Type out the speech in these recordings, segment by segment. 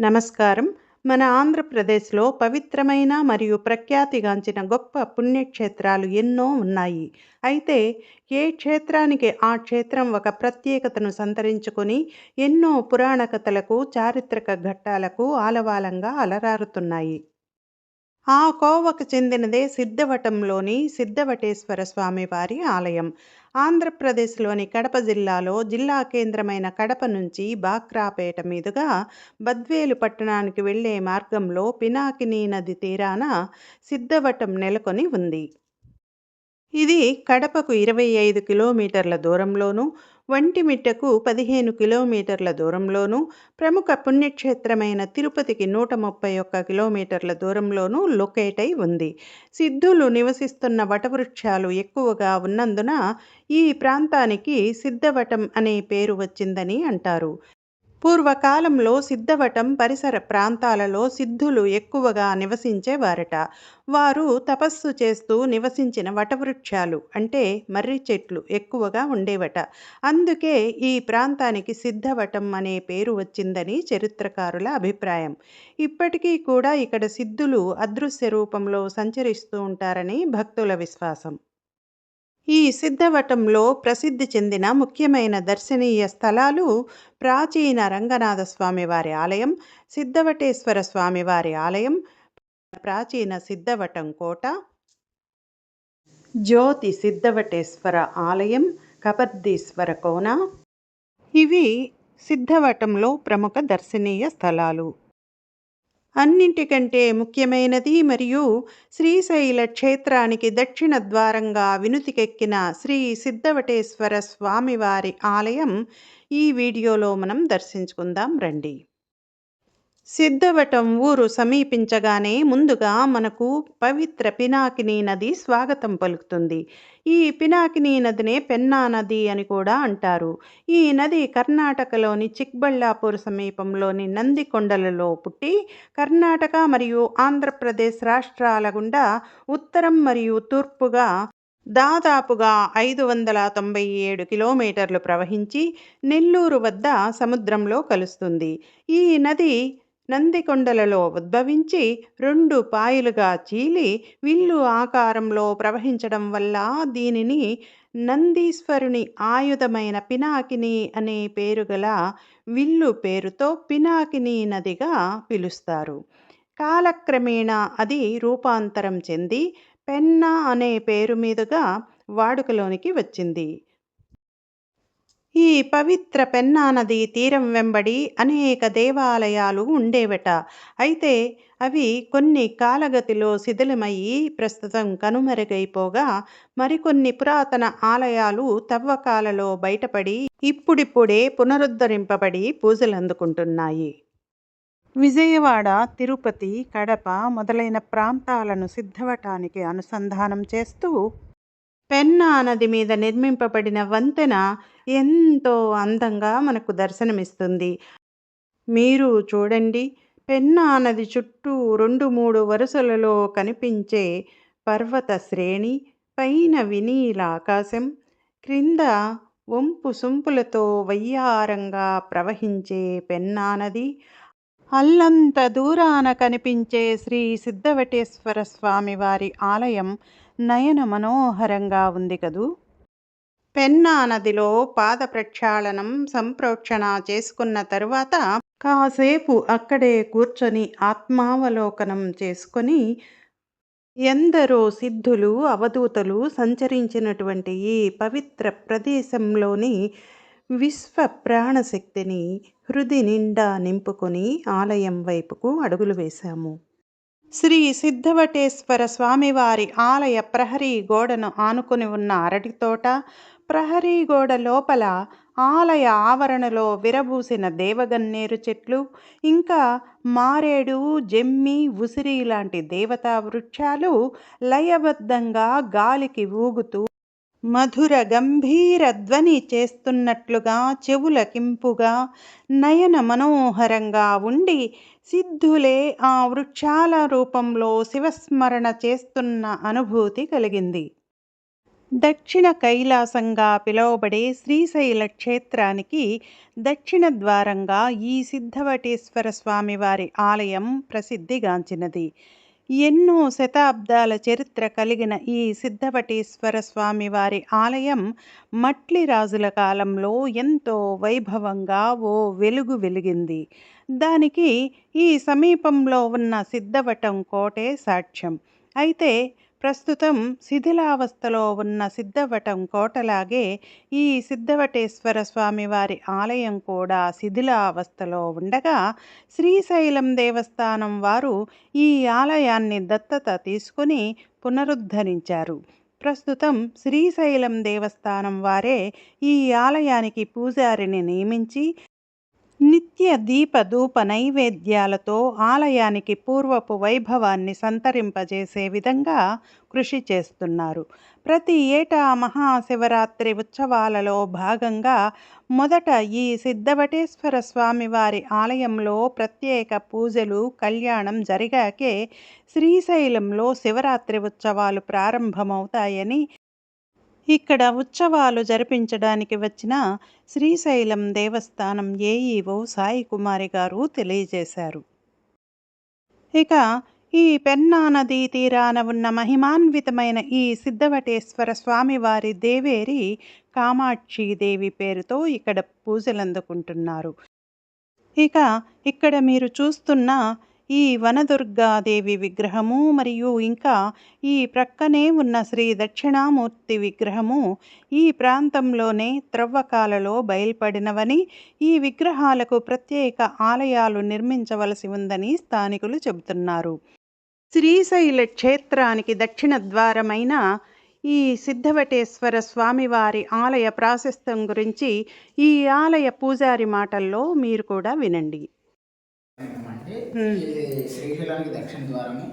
నమస్కారం. మన ఆంధ్రప్రదేశ్లో పవిత్రమైన మరియు ప్రఖ్యాతిగాంచిన గొప్ప పుణ్యక్షేత్రాలు ఎన్నో ఉన్నాయి. అయితే ఏ క్షేత్రానికి ఆ క్షేత్రం ఒక ప్రత్యేకతను సంతరించుకొని ఎన్నో పురాణ కథలకు చారిత్రక ఘట్టాలకు ఆలవాలంగా అలరారుతున్నాయి. ఆ కోవకు చెందినదే సిద్ధవటంలోని సిద్ధవటేశ్వర స్వామి వారి ఆలయం. ఆంధ్రప్రదేశ్లోని కడప జిల్లాలో జిల్లా కేంద్రమైన కడప నుంచి బాక్రాపేట మీదుగా బద్వేలు పట్టణానికి వెళ్ళే మార్గంలో పినాకినీ నది తీరాన సిద్ధవటం నెలకొని ఉంది. ఇది కడపకు ఇరవై ఐదు కిలోమీటర్ల దూరంలోనూ వంటిమిట్టకు పదిహేను కిలోమీటర్ల దూరంలోనూ ప్రముఖ పుణ్యక్షేత్రమైన తిరుపతికి నూట ముప్పై ఒక్క కిలోమీటర్ల దూరంలోనూ లొకేట్ అయి ఉంది. సిద్ధులు నివసిస్తున్న వటవృక్షాలు ఎక్కువగా ఉన్నందున ఈ ప్రాంతానికి సిద్ధవటం అనే పేరు వచ్చిందని అంటారు. పూర్వకాలంలో సిద్ధవటం పరిసర ప్రాంతాలలో సిద్ధులు ఎక్కువగా నివసించేవారట. వారు తపస్సు చేస్తూ నివసించిన వటవృక్షాలు అంటే మర్రి చెట్లు ఎక్కువగా ఉండేవట. అందుకే ఈ ప్రాంతానికి సిద్ధవటం అనే పేరు వచ్చిందని చరిత్రకారుల అభిప్రాయం. ఇప్పటికీ కూడా ఇక్కడ సిద్ధులు అదృశ్య రూపంలో సంచరిస్తూ ఉంటారని భక్తుల విశ్వాసం. ఈ సిద్ధవటంలో ప్రసిద్ధి చెందిన ముఖ్యమైన దర్శనీయ స్థలాలు ప్రాచీన రంగనాథ స్వామివారి ఆలయం సిద్ధవటేశ్వర స్వామివారి ఆలయం ప్రాచీన సిద్ధవటం కోట జ్యోతి సిద్ధవటేశ్వర ఆలయం కబర్దీశ్వర కోన. ఇవి సిద్ధవటంలో ప్రముఖ దర్శనీయ స్థలాలు. అన్నింటికంటే ముఖ్యమైనది మరియు శ్రీశైల క్షేత్రానికి దక్షిణ ద్వారంగా వినుతికెక్కిన శ్రీ సిద్ధవటేశ్వర స్వామివారి ఆలయం ఈ వీడియోలో మనం దర్శించుకుందాం రండి. సిద్ధవటం ఊరు సమీపించగానే ముందుగా మనకు పవిత్ర పినాకిని నది స్వాగతం పలుకుతుంది. ఈ పినాకిని నదినే పెన్నా నది అని కూడా అంటారు. ఈ నది కర్ణాటకలోని చిక్బళ్ళాపూర్ సమీపంలోని నందికొండలలో పుట్టి కర్ణాటక మరియు ఆంధ్రప్రదేశ్ రాష్ట్రాల గుండా ఉత్తరం మరియు తూర్పుగా దాదాపుగా ఐదు వందల తొంభై ఏడు కిలోమీటర్లు ప్రవహించి నెల్లూరు వద్ద సముద్రంలో కలుస్తుంది. ఈ నది నందికొండలలో ఉద్భవించి రెండు పాయలుగా చీలి విల్లు ఆకారంలో ప్రవహించడం వల్ల దీనిని నందీశ్వరుని ఆయుధమైన పినాకిని అనే పేరు గల విల్లు పేరుతో పినాకిని నదిగా పిలుస్తారు. కాలక్రమేణా అది రూపాంతరం చెంది పెన్నా అనే పేరు మీదుగా వాడుకలోనికి వచ్చింది. ఈ పవిత్ర పెన్నా నది తీరం వెంబడి అనేక దేవాలయాలు ఉండేవట. అయితే అవి కొన్ని కాలగతిలో శిథిలమయ్యి ప్రస్తుతం కనుమరుగైపోగా మరికొన్ని పురాతన ఆలయాలు తవ్వకాలలో బయటపడి ఇప్పుడిప్పుడే పునరుద్ధరింపబడి పూజలు అందుకుంటున్నాయి విజయవాడ తిరుపతి కడప మొదలైన ప్రాంతాలను సిద్ధవటానికి అనుసంధానం చేస్తూ పెన్నా నది మీద నిర్మింపబడిన వంతెన ఎంతో అందంగా మనకు దర్శనమిస్తుంది. మీరు చూడండి పెన్నా నది చుట్టూ రెండు మూడు వరుసలలో కనిపించే పర్వత శ్రేణి పైన వినీల ఆకాశం క్రింద వంపు సొంపులతో వయ్యారంగా ప్రవహించే పెన్నా నది అల్లంత దూరాన కనిపించే శ్రీ సిద్ధవటేశ్వర స్వామి వారి ఆలయం నయన మనోహరంగా ఉంది కదూ? పెన్నా నదిలో పాద ప్రక్షాళనం సంప్రోక్షణ చేసుకున్న తరువాత కాసేపు అక్కడే కూర్చొని ఆత్మావలోకనం చేసుకొని ఎందరో సిద్ధులు అవధూతలు సంచరించినటువంటి ఈ పవిత్ర ప్రదేశంలోని విశ్వ ప్రాణశక్తిని హృది నిండా నింపుకొని ఆలయం వైపుకు అడుగులు వేశాము. శ్రీ సిద్ధవటేశ్వర స్వామివారి ఆలయ ప్రహరీ గోడను ఆనుకుని ఉన్న అరటి తోట ప్రహరీ గోడ లోపల ఆలయ ఆవరణలో విరబూసిన దేవగన్నేరు చెట్లు ఇంకా మారేడు జమ్మి ఉసిరి లాంటి దేవతా వృక్షాలు లయబద్ధంగా గాలికి ఊగుతూ మధుర గంభీర ధ్వని చేస్తున్నట్లుగా చెవులకింపుగా నయన మనోహరంగా ఉండి సిద్ధులే ఆ వృక్షాల రూపంలో శివస్మరణ చేస్తున్న అనుభూతి కలిగింది. దక్షిణ కైలాసంగా పిలువబడే శ్రీశైల క్షేత్రానికి దక్షిణ ద్వారంగా ఈ సిద్ధవటేశ్వర స్వామివారి ఆలయం ప్రసిద్ధిగాంచినది. ఎన్నో శతాబ్దాల చరిత్ర కలిగిన ఈ సిద్ధవటేశ్వర స్వామివారి ఆలయం మట్లి రాజుల కాలంలో ఎంతో వైభవంగా ఓ వెలుగు వెలిగింది. దానికి ఈ సమీపంలో ఉన్న సిద్ధవటం కోటే సాక్ష్యం. అయితే ప్రస్తుతం శిథిలావస్థలో ఉన్న సిద్ధవటం కోటలాగే ఈ సిద్ధవటేశ్వర స్వామివారి ఆలయం కూడా శిథిలావస్థలో ఉండగా శ్రీశైలం దేవస్థానం వారు ఈ ఆలయాన్ని దత్తత తీసుకుని పునరుద్ధరించారు. ప్రస్తుతం శ్రీశైలం దేవస్థానం వారే ఈ ఆలయానికి పూజారిని నియమించి నిత్య దీపధూప నైవేద్యాలతో ఆలయానికి పూర్వపు వైభవాన్ని సంతరింపజేసే విధంగా కృషి చేస్తున్నారు. ప్రతి ఏటా మహాశివరాత్రి ఉత్సవాలలో భాగంగా మొదట ఈ సిద్ధవటేశ్వర స్వామివారి ఆలయంలో ప్రత్యేక పూజలు కళ్యాణం జరిగాకే శ్రీశైలంలో శివరాత్రి ఉత్సవాలు ప్రారంభమవుతాయని ఇక్కడ ఉత్సవాలు జరిపించడానికి వచ్చిన శ్రీశైలం దేవస్థానం ఏఈఓ సాయి కుమారి గారు తెలియజేశారు. ఇక ఈ పెన్నా నదీ తీరాన ఉన్న మహిమాన్వితమైన ఈ సిద్ధవటేశ్వర స్వామివారి దేవేరి కామాక్షి దేవి పేరుతో ఇక్కడ పూజలందుకుంటున్నారు. ఇక ఇక్కడ మీరు చూస్తున్న ఈ వనదుర్గాదేవి విగ్రహము మరియు ఇంకా ఈ ప్రక్కనే ఉన్న శ్రీ దక్షిణామూర్తి విగ్రహము ఈ ప్రాంతంలోనే త్రవ్వకాలలో బయల్పడినవని ఈ విగ్రహాలకు ప్రత్యేక ఆలయాలు నిర్మించవలసి ఉందని స్థానికులు చెబుతున్నారు. శ్రీశైల క్షేత్రానికి దక్షిణ ద్వారమైన ఈ సిద్ధవటేశ్వర స్వామివారి ఆలయ ప్రాశస్త్యం గురించి ఈ ఆలయ పూజారి మాటల్లో మీరు కూడా వినండి. అంటే ఇది శ్రీశైలానికి దక్షిణ ద్వారము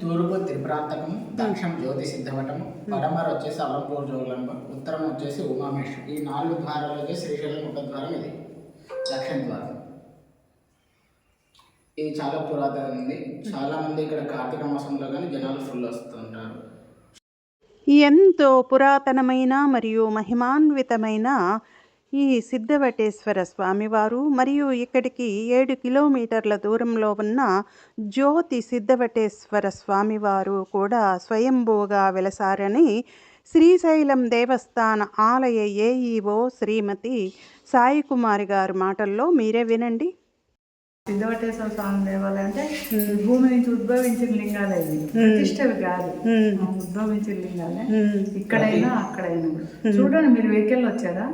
తూర్పు త్రిప్రాంతకము దక్షిణం జ్యోతి సిద్ధవటము పడమర వచ్చేసి అలంపూర్ జోగులంబ ఉత్తరం వచ్చేసి ఉమామేష్ ఈ నాలుగు ద్వారాలు వచ్చేసి శ్రీశైలం ఒక ద్వారం ఇది దక్షిణ ద్వారం. ఇది చాలా పురాతన ఉంది. చాలా మంది ఇక్కడ కార్తీక మాసంలో కానీ జనాలు ఫుల్ వస్తుంటారు. ఎంతో పురాతనమైన మరియు మహిమాన్వితమైన ఈ సిద్ధవటేశ్వర స్వామివారు మరియు ఇక్కడికి ఏడు కిలోమీటర్ల దూరంలో ఉన్న జ్యోతి సిద్ధవటేశ్వర స్వామివారు కూడా స్వయంభూగా వెలసారని శ్రీశైలం దేవస్థాన ఆలయ ఏఈఓ శ్రీమతి సాయి కుమారి గారి మాటల్లో మీరే వినండి. సిద్ధవటేశ్వర స్వామి దేవాలయం అంటే భూమి నుంచి ఉద్భవించిన లింగాలే ఇవి ప్రతిష్టవి కాదు. ఉద్భవించిన లింగాలే. ఇక్కడైనా అక్కడైనా కూడా. చూడండి మీరు వెహికల్ వచ్చారా?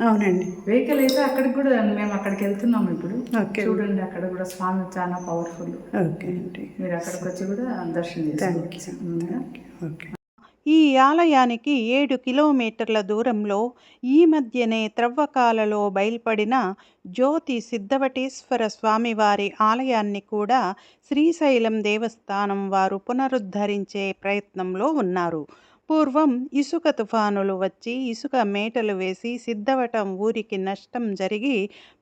అవునండి. వెహికల్ అయితే అక్కడికి కూడా మేము అక్కడికి వెళ్తున్నాం ఇప్పుడు. చూడండి అక్కడ కూడా స్వామి చాలా పవర్ఫుల్ ఓకే అండి. మీరు అక్కడికి వచ్చి కూడా దర్శనం ఓకే. ఈ ఆలయానికి ఏడు కిలోమీటర్ల దూరంలో ఈ మధ్యనే త్రవ్వకాలలో బయల్పడిన జ్యోతి సిద్ధవటేశ్వర స్వామివారి ఆలయాన్ని కూడా శ్రీశైలం దేవస్థానం వారు పునరుద్ధరించే ప్రయత్నంలో ఉన్నారు. పూర్వం ఇసుక తుఫానులు వచ్చి ఇసుక మేటలు వేసి సిద్ధవటం ఊరికి నష్టం జరిగి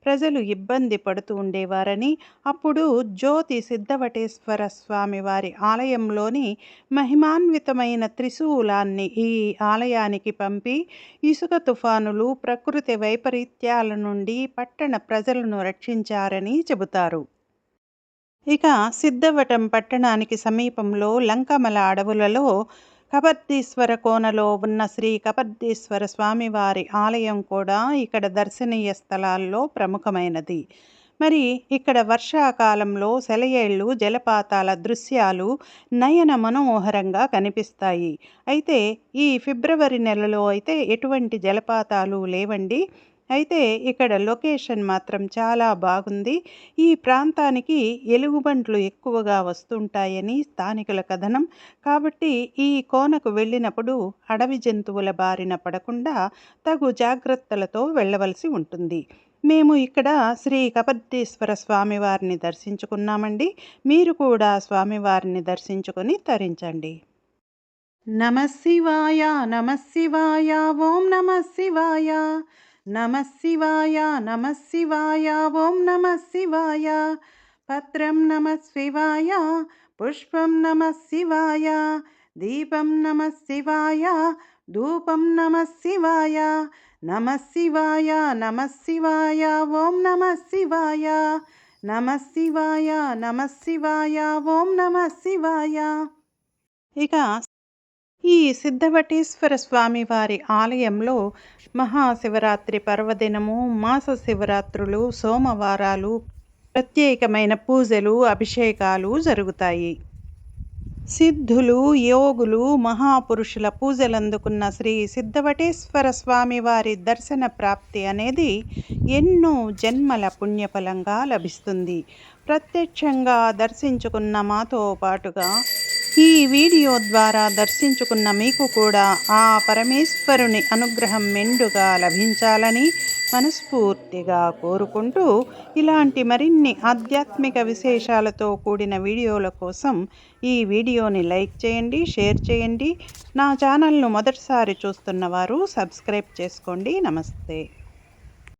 ప్రజలు ఇబ్బంది పడుతూ ఉండేవారని అప్పుడు జ్యోతి సిద్ధవటేశ్వర స్వామి వారి ఆలయంలోని మహిమాన్వితమైన త్రిశూలాన్ని ఈ ఆలయానికి పంపి ఇసుక తుఫానులు ప్రకృతి వైపరీత్యాల నుండి పట్టణ ప్రజలను రక్షించారని చెబుతారు. ఇక సిద్ధవటం పట్టణానికి సమీపంలో లంకమల అడవులలో కపర్దీశ్వర కోనలో ఉన్న శ్రీ కపర్దీశ్వర స్వామివారి ఆలయం కూడా ఇక్కడ దర్శనీయ స్థలాల్లో ప్రముఖమైనది. మరి ఇక్కడ వర్షాకాలంలో సెలయేళ్ళు జలపాతాల దృశ్యాలు నయన మనోహరంగా కనిపిస్తాయి. అయితే ఈ ఫిబ్రవరి నెలలో అయితే ఎటువంటి జలపాతాలు లేవండి. అయితే ఇక్కడ లొకేషన్ మాత్రం చాలా బాగుంది. ఈ ప్రాంతానికి ఎలుగుబంట్లు ఎక్కువగా వస్తుంటాయని స్థానికుల కథనం. కాబట్టి ఈ కోనకు వెళ్ళినప్పుడు అడవి జంతువుల బారిన పడకుండా తగు జాగ్రత్తలతో వెళ్ళవలసి ఉంటుంది. మేము ఇక్కడ శ్రీ కపర్దీశ్వర స్వామివారిని దర్శించుకున్నామండి. మీరు కూడా స్వామివారిని దర్శించుకొని తరించండి. నమ శివాయ నమ శివాయ ఓం నమ శివాయ నమ శివాయ నమ శివాయ ఓం నమ శివాయ. పత్రం నమ శివాయ పుష్పం నమ శివాయ దీపం నమ శివాయ ధూపం నమ శివాయ. నమ శివాయ నమ శివాయ ఓం నమ శివాయ. నమ శివాయ నమ శివాయ ఓం నమ శివాయ. ఇక ఈ సిద్ధవటేశ్వర స్వామి వారి ఆలయంలో మహాశివరాత్రి పర్వదినము మాస శివరాత్రులు సోమవారాలు ప్రత్యేకమైన పూజలు అభిషేకాలు జరుగుతాయి. సిద్ధులు యోగులు మహాపురుషుల పూజలందుకున్న శ్రీ సిద్ధవటేశ్వర స్వామి వారి దర్శన ప్రాప్తి అనేది ఎన్నో జన్మల పుణ్యఫలంగా లభిస్తుంది. ప్రత్యక్షంగా దర్శించుకున్న మాతో పాటుగా ఈ వీడియో ద్వారా దర్శించుకున్న మీకు కూడా ఆ పరమేశ్వరుని అనుగ్రహం మెండుగా లభించాలని మనస్ఫూర్తిగా కోరుకుంటూ ఇలాంటి మరిన్ని ఆధ్యాత్మిక విశేషాలతో కూడిన వీడియోల కోసం ఈ వీడియోని లైక్ చేయండి షేర్ చేయండి. నా ఛానల్ను మొదటిసారి చూస్తున్నవారు సబ్స్క్రైబ్ చేసుకోండి. నమస్తే.